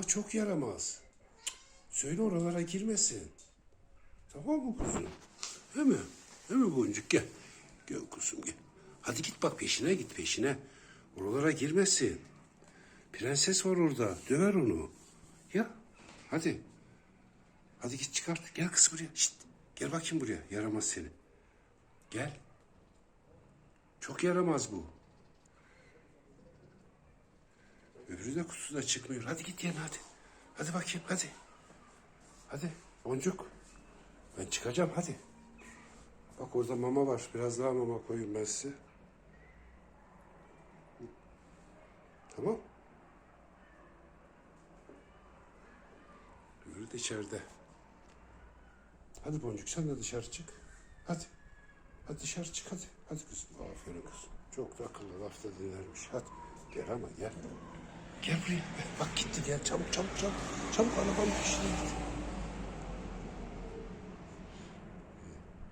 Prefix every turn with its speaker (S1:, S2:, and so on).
S1: Ama çok yaramaz. Söyle oralara girmesin. Tamam mı kuzum? Değil mi? Değil mi boncuk gel. Gel kuzum gel. Hadi git bak peşine git peşine. Oralara girmesin. Prenses var orada. Döver onu. Ya hadi. Hadi git çıkart. Gel kız buraya. Şşt. Gel bakayım buraya. Yaramaz seni. Gel. Çok yaramaz bu. Öbürü de kutuda çıkmıyor. Hadi git yerine hadi. Hadi bakayım hadi. Hadi boncuk. Ben çıkacağım hadi. Bak orada mama var. Biraz daha mama koyayım ben size. Tamam. Öbürü de içeride. Hadi boncuk sen de dışarı çık. Hadi. Hadi dışarı çık hadi. Hadi kızım. Aferin kızım. Çok da akıllı laf da dinlermiş. Hadi. Gel ama gel. Gel buraya. Bak gitti gel çabuk çabuk çabuk. Çabuk arabanın peşine git.